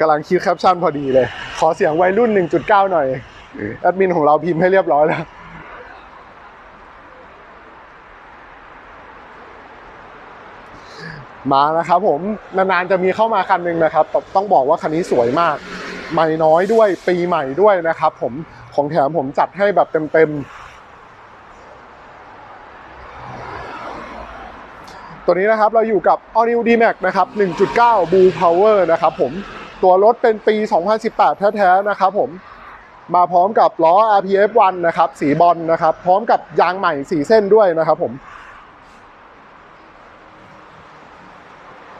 กำลังคิดแคปชั่นพอดีเลย ขอเสียงวัยรุ่น 1.9 หน่อย แอดมินของเราพิมพ์ให้เรียบร้อยแล้ว มานะครับผม นานๆจะมีเข้ามาคันหนึ่งนะครับต่ต้องบอกว่าคันนี้สวยมาก ใหม่น้อยด้วยปีใหม่ด้วยนะครับผม ของแถมผมจัดให้แบบเต็มๆตัวนี้นะครับเราอยู่กับ All New D-Max นะครับ 1.9 Blue Power นะครับผม ตัวรถเป็นปี 2018 แท้ๆนะครับผมมาพร้อมกับล้อ RPF 1 นะครับ สีบอลนะครับ พร้อมกับยางใหม่4เส้นด้วยนะครับผม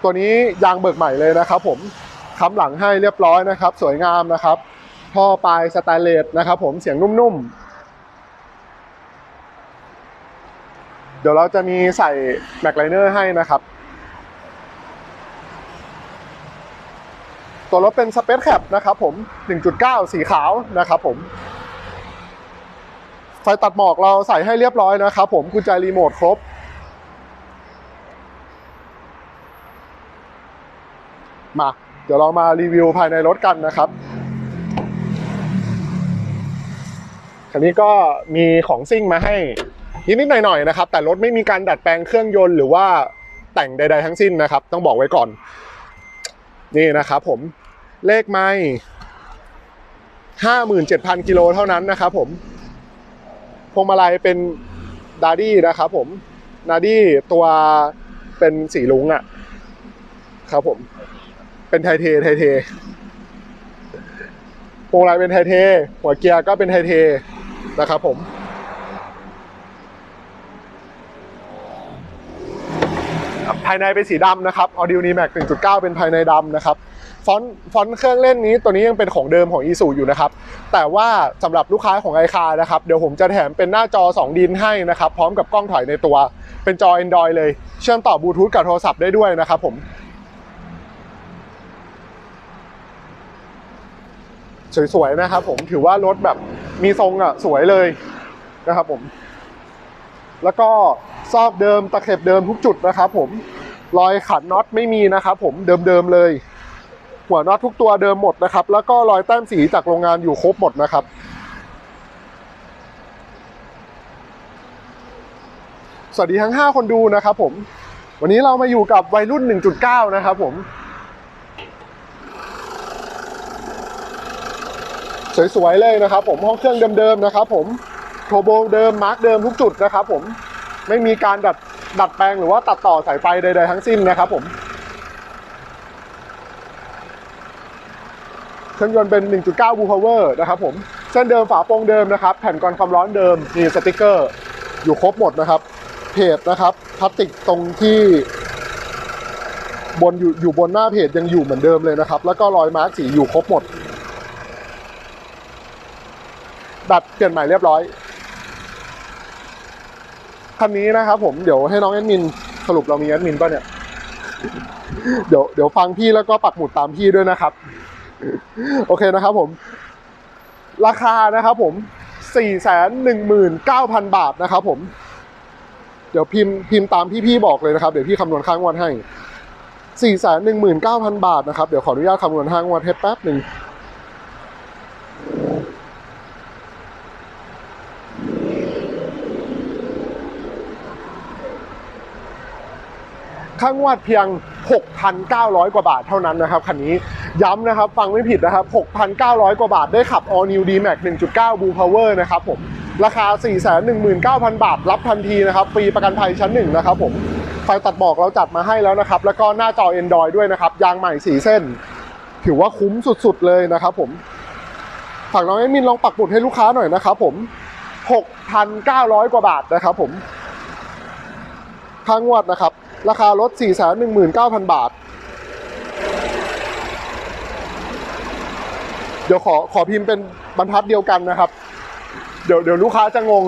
ตัวนี้ยางเบิกใหม่เลยนะครับผมค้ำหลังให้เรียบร้อยนะครับ สวยงามนะครับ ท่อปลายสแตนเลสนะครับผมเสียงนุ่มๆ เดี๋ยวเราจะมีใส่แม็กไลเนอร์ให้นะครับ ตัวรถเป็นสเปซแคปนะครับผม 1.9 สีขาวนะครับผม ไฟตัดหมอกเราใส่ให้เรียบร้อยนะครับผมกุญแจรีโมทครบ มา เดี๋ยวเรามารีวิวภายในรถกันนะครับคันนี้ก็มีของซิ่งมาให้นิดๆหน่อยๆนะครับ แต่รถไม่มีการดัดแปลงเครื่องยนต์หรือว่าแต่งใด ๆ ทั้งสิ้นนะครับ ต้องบอกไว้ก่อน นี่นะครับผม เลขไม่ห้าหมื่นเจ็ดพันกิโลเท่านั้นนะครับผม พวงมาลัยเป็นดาดี้นะครับผมนาดี้ตัวเป็นสีลุงอะ่ะ ครับผม เป็นไทเทไทเทพวงมาลัยเป็นไทเท หัวเกียร์ก็เป็นไทเทนะครับผมภายในเป็นสีดำนะครับ Audio n e Max 1.9 เป็นภายในดำนะครับ ฟอนต์ฟอนต์เครื่องเล่นนี้ตัวนี้ยังเป็นของเดิมของ i s u อยู่นะครับ แต่ว่าสำหรับลูกค้าของไอคานะครับ เดี๋ยวผมจะแถมเป็นหน้าจอ 2 ดินให้นะครับ พร้อมกับกล้องถอยในตัว เป็นจอ Android เลย เชื่อมต่อบลูทูธกับโทรศัพท์ได้ด้วยนะครับผม สวยๆนะครับผมถือว่ารถแบบมีทรงอะสวยเลยนะครับผม แล้วก็ซอกเดิมตะเข็บเดิมทุกจุดนะครับผมรอยขันน็อตไม่มีนะครับผมเดิมๆเลย หัวน็อตทุกตัวเดิมหมดนะครับ แล้วก็รอยแต้มสีจากโรงงานอยู่ครบหมดนะครับสวัสดีทั้ง 5 คนดูนะครับผม วันนี้เรามาอยู่กับวัยรุ่น 1.9 นะครับผม สวยๆเลยนะครับผม ห้องเครื่องเดิมๆนะครับผม โทโบเดิม มาร์กเดิมทุกจุดนะครับผม ไม่มีการดัดดัดแปลงหรือว่าตัดต่อสายไฟใดๆทั้งสิ้นนะครับผม เครื่องยนต์เป็น 1.9 Blue Power นะครับผม เส้นเดิมฝาโปร่งเดิมนะครับ แผ่นกรองความร้อนเดิม มีสติกเกอร์ อยู่ครบหมดนะครับ เพจนะครับ พลาสติกตรงที่บนอยู่อยู่บนหน้าเพจยังอยู่เหมือนเดิมเลยนะครับ แล้วก็รอยมาร์กสีอยู่ครบหมด ดัดเปลี่ยนใหม่เรียบร้อย คันนี้นะครับผม เดี๋ยวให้น้องแอดมิน สรุปเรามีแอดมินป่ะเนี่ย เดี๋ยวเดี๋ยวฟังพี่แล้วก็ปักหมุดตามพี่ด้วยนะครับ โอเคนะครับผม ราคานะครับผมสี่แสนหนึ่งหมื่นเก้าพันบาทนะครับผม เดี๋ยวพิมพ์พิมพ์ตามที่พี่บอกเลยนะครับ เดี๋ยวพี่คำนวณค่างวดให้สี่แสนหนึ่งหมื่นเก้าพันบาทนะครับ เดี๋ยวขออนุญาตคำนวณค่างวดให้แป๊บหนึ่งค่างวดเพียง 6,900 กว่าบาทเท่านั้นนะครับคันนี้ ย้ำนะครับ ฟังไม่ผิดนะครับ 6,900 กว่าบาทได้ขับ All New D-Max 1.9 Blue Power นะครับผม ราคา 419,000 บาท รับทันทีนะครับฟรีประกันภัยชั้นหนึ่งนะครับผมไฟตัดบอกเราจัดมาให้แล้วนะครับ แล้วก็หน้าจอ Android ด้วยนะครับ ยางใหม่ 4 เส้น ถือว่าคุ้มสุดๆเลยนะครับผมฝากน้องเอมินลองปักหมุดให้ลูกค้าหน่อยนะครับผม 6,900 กว่าบาทนะครับผมค่างวดนะครับ ราคารถ 419,000 บาท เดี๋ยวขอขอพิมพ์เป็นบรรทัดเดียวกันนะครับ เดี๋ยวเดี๋ยวลูกค้าจะงง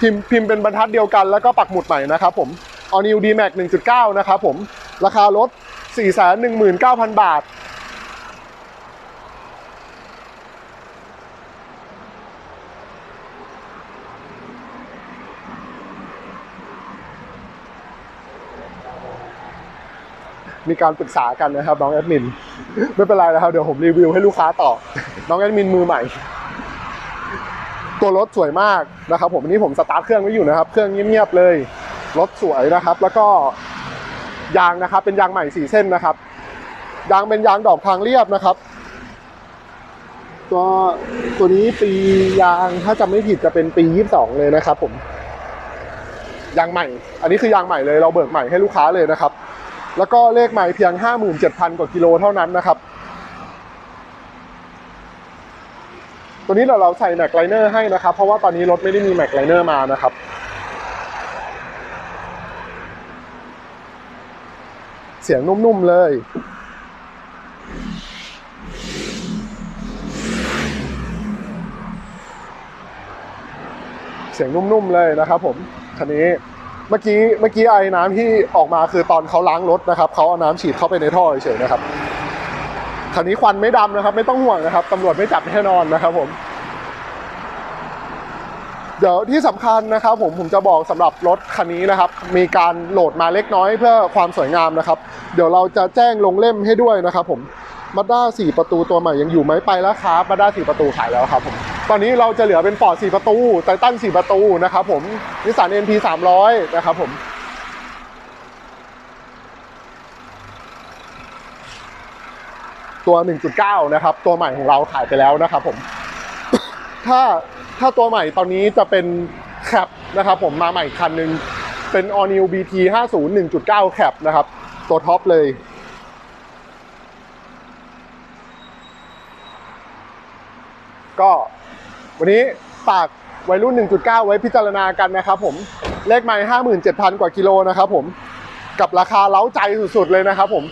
พิมพ์พิมพ์เป็นบรรทัดเดียวกันแล้วก็ปักหมุดใหม่นะครับผม All New D-Max 1.9 นะครับผม ราคารถ419,000 บาท มีการปรึกษากันนะครับน้องแอดมิน ไม่เป็นไรนะครับเดี๋ยวผมรีวิวให้ลูกค้าต่อ น้องแอดมินมือใหม่ ตัวรถสวยมากนะครับ ผมอันนี้ผมสตาร์ทเครื่องไว้อยู่นะครับ เครื่องเงียบๆเลย รถสวยนะครับ แล้วก็ยางนะครับ เป็นยางใหม่สี่เส้นนะครับ ยางเป็นยางดอกทางเรียบนะครับตัวตัวนี้ปียางถ้าจำไม่ผิดจะเป็นปี 22 เลยนะครับ ผมยางใหม่ อันนี้คือยางใหม่เลย เราเบิกใหม่ให้ลูกค้าเลยนะครับ แล้วก็เลขใหม่เพียง 57,000 กว่ากิโลเท่านั้นนะครับ ตัวนี้เราเราใส่แม็กไลเนอร์ให้นะครับ เพราะว่าตอนนี้รถไม่ได้มีแม็กไลเนอร์มานะครับเสียงนุ่มๆเลยเสียงนุ่มๆเลยนะครับผมคันนี้ เมื่อกี้เมื่อกี้ไอ้น้ำที่ออกมาคือตอนเขาล้างรถนะครับเขาเอาน้ำฉีดเข้าไปในท่อเฉยๆนะครับคันนี้ควันไม่ดำนะครับ ไม่ต้องห่วงนะครับตำรวจไม่จับแน่นอนนะครับผม เดี๋ยวที่สำคัญนะครับ ผมผมจะบอกสำหรับรถคันนี้นะครับ มีการโหลดมาเล็กน้อยเพื่อความสวยงามนะครับ เดี๋ยวเราจะแจ้งลงเล่มให้ด้วยนะครับ ผมมาด้า4ประตูตัวใหม่ยังอยู่ไหมไปแล้วครับมาด้า4ประตูขายแล้วครับผม ตอนนี้เราจะเหลือเป็นฟอร์ด4ประตูไททัน4ประตูนะครับผมนิสสัน NP 300 นะครับผมตัว 1.9 นะครับ ตัวใหม่ของเราขายไปแล้วนะครับผม ถ้าถ้าตัวใหม่ตอนนี้จะเป็นแคปนะครับผมมาใหม่คันหนึ่งเป็น All New BT 50 1.9 แคปนะครับ ตัวท็อปเลย ก็วันนี้ฝากวัยรุ่น 1.9 ไว้พิจารณากันนะครับผม เลขไม้57,000กว่ากิโลนะครับผม กับราคาเล้าใจสุดๆเลยนะครับผม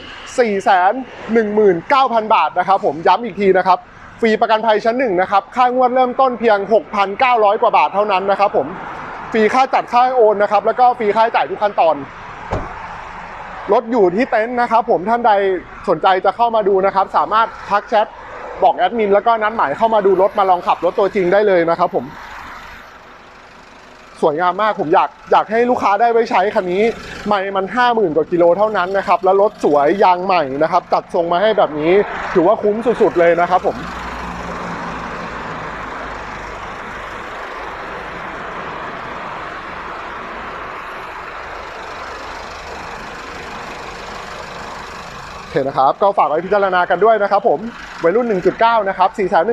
419,000 บาทนะครับผม ย้ำอีกทีนะครับ ฟรีประกันภัยชั้นหนึ่งนะครับ ค่างวดเริ่มต้นเพียง 6,900 กว่าบาทเท่านั้นนะครับผม ฟรีค่าจัดค่าโอนนะครับ แล้วก็ฟรีค่าใช้จ่ายทุกขั้นตอน รถอยู่ที่เต็นท์นะครับผม ท่านใดสนใจจะเข้ามาดูนะครับ สามารถทักแชท บอกแอดมินแล้วก็นัดหมายเข้ามาดูรถมาลองขับรถตัวจริงได้เลยนะครับผม สวยงามมากผมอยากอยากให้ลูกค้าได้ไว้ใช้คันนี้ไม่มันห้าหมื่นกว่ากิโลเท่านั้นนะครับ แล้วรถสวยยางใหม่นะครับจัดทรงมาให้แบบนี้ ถือว่าคุ้มสุดๆเลยนะครับผมโอเคนะครับก็ฝากไว้พิจารณากันด้วยนะครับผมวัยรุ่น 1.9 นะครับ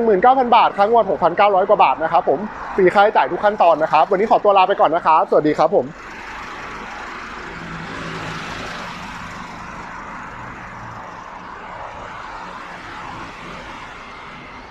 419,000 บาทครั้งงวด 6,900 กว่าบาทนะครับผมฟรีค่าใช้จ่ายทุกขั้นตอนนะครับ วันนี้ขอตัวลาไปก่อนนะครับ สวัสดีครับผม